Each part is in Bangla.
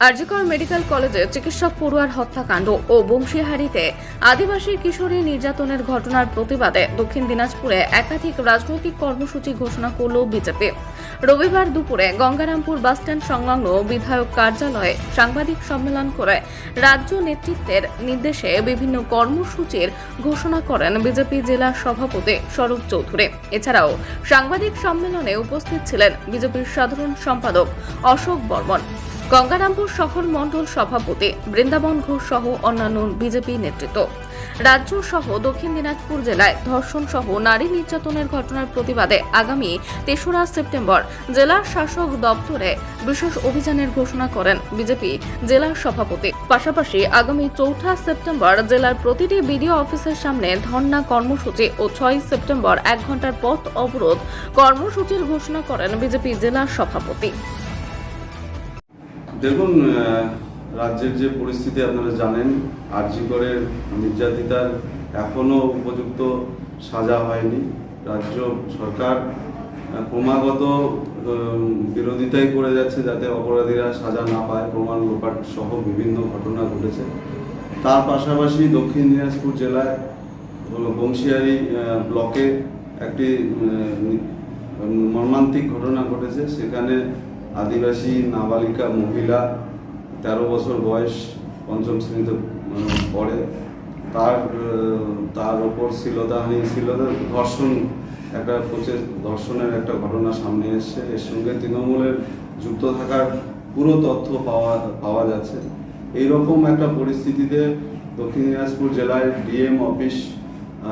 আরজিকর মেডিকেল কলেজে চিকিৎসক পড়ুয়ার হত্যাকাণ্ড ও বংশীহারিতে আদিবাসী কিশোরী নির্যাতনের ঘটনার প্রতিবাদে দক্ষিণ দিনাজপুরে একাধিক রাজনৈতিক কর্মসূচি ঘোষণা করল বিজেপি। রবিবার দুপুরে গঙ্গারামপুর বাসস্ট্যান্ড সংলগ্ন বিধায়ক কার্যালয়ে সাংবাদিক সম্মেলন করে রাজ্য নেতৃত্বের নির্দেশে বিভিন্ন কর্মসূচির ঘোষণা করেন বিজেপি জেলা সভাপতি স্বরূপ চৌধুরী। এছাড়াও সাংবাদিক সম্মেলনে উপস্থিত ছিলেন বিজেপির সাধারণ সম্পাদক অশোক বর্মন। গঙ্গারামপুর শহর মণ্ডল সভাপতি বৃন্দাবন ঘোষ সহ অন্যান্য বিজেপি নেতৃত্ব। রাজ্য সহ দক্ষিণ দিনাজপুর জেলায় ধর্ষণ সহ নারী নির্যাতনের ঘটনার প্রতিবাদে আগামী তেসরা সেপ্টেম্বর জেলা শাসক দপ্তরে বিশেষ অভিযানের ঘোষণা করেন বিজেপি জেলা সভাপতি। পাশাপাশি আগামী চৌঠা সেপ্টেম্বর জেলার প্রতিটি বিডিও অফিসের সামনে ধর্ণা কর্মসূচি ও ছয় সেপ্টেম্বর এক ঘণ্টার পথ অবরোধ কর্মসূচির ঘোষণা করেন বিজেপি জেলা সভাপতি। দেখুন রাজ্যের যে পরিস্থিতি আপনারা জানেন আরজিকরের নির্যাতিতার এখনও উপযুক্ত সাজা হয়নি। রাজ্য সরকার ক্রমাগত বিরোধিতাই করে যাচ্ছে যাতে অপরাধীরা সাজা না পায়, প্রমাণ লোপাট সহ বিভিন্ন ঘটনা ঘটেছে। তার পাশাপাশি দক্ষিণ দিনাজপুর জেলায় বংশিয়ারি ব্লকে একটি মর্মান্তিক ঘটনা ঘটেছে। সেখানে আদিবাসী, নাবালিকা, মহিলা, তেরো বছর বয়স, পঞ্চম শ্রেণীতে পড়ে। তার তার ওপর শ্লীলতাহানি শ্লীলতা ধর্ষণ, একটা প্রচেস ধর্ষণের একটা ঘটনা সামনে এসছে। এর সঙ্গে তৃণমূলের যুক্ত থাকার পুরো তথ্য পাওয়া পাওয়া যাচ্ছে। এইরকম একটা পরিস্থিতিতে দক্ষিণ দিনাজপুর জেলায় ডিএম অফিস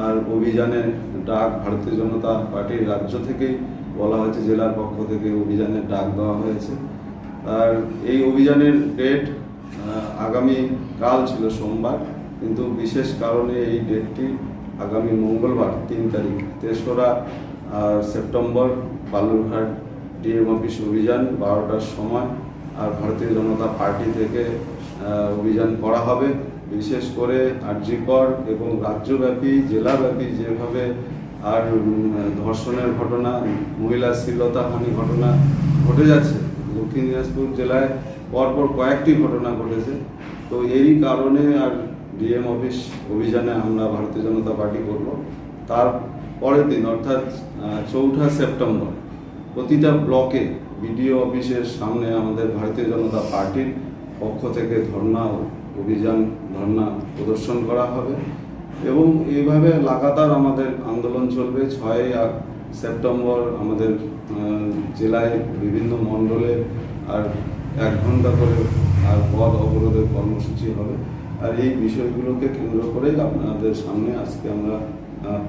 আর অভিযানে ডাক ভারতীয় জনতা পার্টির রাজ্য থেকেই বলা হয়েছে জেলার পক্ষ থেকে অভিযানের ডাক দেওয়া হয়েছে। আর এই অভিযানের ডেট আগামী কাল ছিল সোমবার, কিন্তু বিশেষ কারণে এই ডেটটি আগামী মঙ্গলবার, তিন তারিখ, তেসরা সেপ্টেম্বর, বালুরঘাট ডিএম অফিস অভিযান বারোটার সময়, আর ভারতীয় জনতা পার্টি থেকে অভিযান করা হবে। বিশেষ করে আরজিকর এবং রাজ্যব্যাপী, জেলাব্যাপী যেভাবে আর ধর্ষণের ঘটনা, মহিলা শ্লীলতাহানি ঘটনা ঘটে যাচ্ছে। দক্ষিণ দিনাজপুর জেলায় পরপর কয়েকটি ঘটনা ঘটেছে। তো এরই কারণে আর ডিএম অফিস অভিযানে আমরা ভারতীয় জনতা পার্টি করব। তার পরের দিন, অর্থাৎ চৌঠা সেপ্টেম্বর, প্রতিটা ব্লকে বিডিও অফিসের সামনে আমাদের ভারতীয় জনতা পার্টির পক্ষ থেকে ধর্ণা অভিযান, ধর্ণা প্রদর্শন করা হবে। এবং এইভাবে লাগাতার আমাদের আন্দোলন চলবে। ছয় সেপ্টেম্বর আমাদের জেলায় বিভিন্ন মণ্ডলে আর এক ঘণ্টা করে আর পথ অবরোধের কর্মসূচি হবে। আর এই বিষয়গুলোকে কেন্দ্র করেই আপনাদের সামনে আজকে আমরা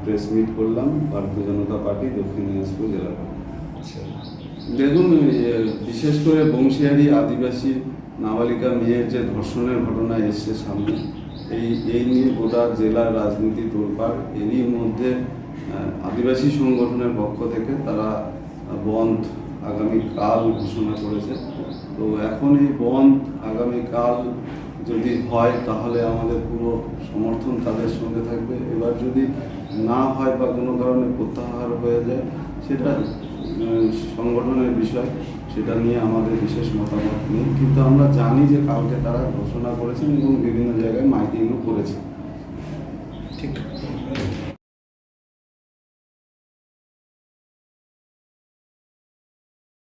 প্রেস মিট করলাম ভারতীয় জনতা পার্টি দক্ষিণ দিনাজপুর জেলার দেখুন বিশেষ করে বংশিয়ারি আদিবাসী নাবালিকা মেয়ের যে ধর্ষণের ঘটনা এসছে সামনে এই এই নিয়ে গোটা জেলার রাজনীতি তোলপাড়, এরই মধ্যে আদিবাসী সংগঠনের পক্ষ থেকে তারা বন্ধ আগামী কাল ঘোষণা করেছে। তো এখন এই বন্ধ আগামী কাল যদি হয়, তাহলে আমাদের পুরো সমর্থন তাদের সঙ্গে থাকবে। এবার যদি না হয় বা কোনো কারণে প্রত্যাহার হয়ে যায়, সেটা সংগঠনের বিষয়। সেটা নিয়ে আমাদের বিশেষ মতামত নেই। কিন্তু আমরা জানি যে কালকে তারা ঘোষণা করেছেন এবং বিভিন্ন জায়গায় মাইকিংও করেছে ঠিক।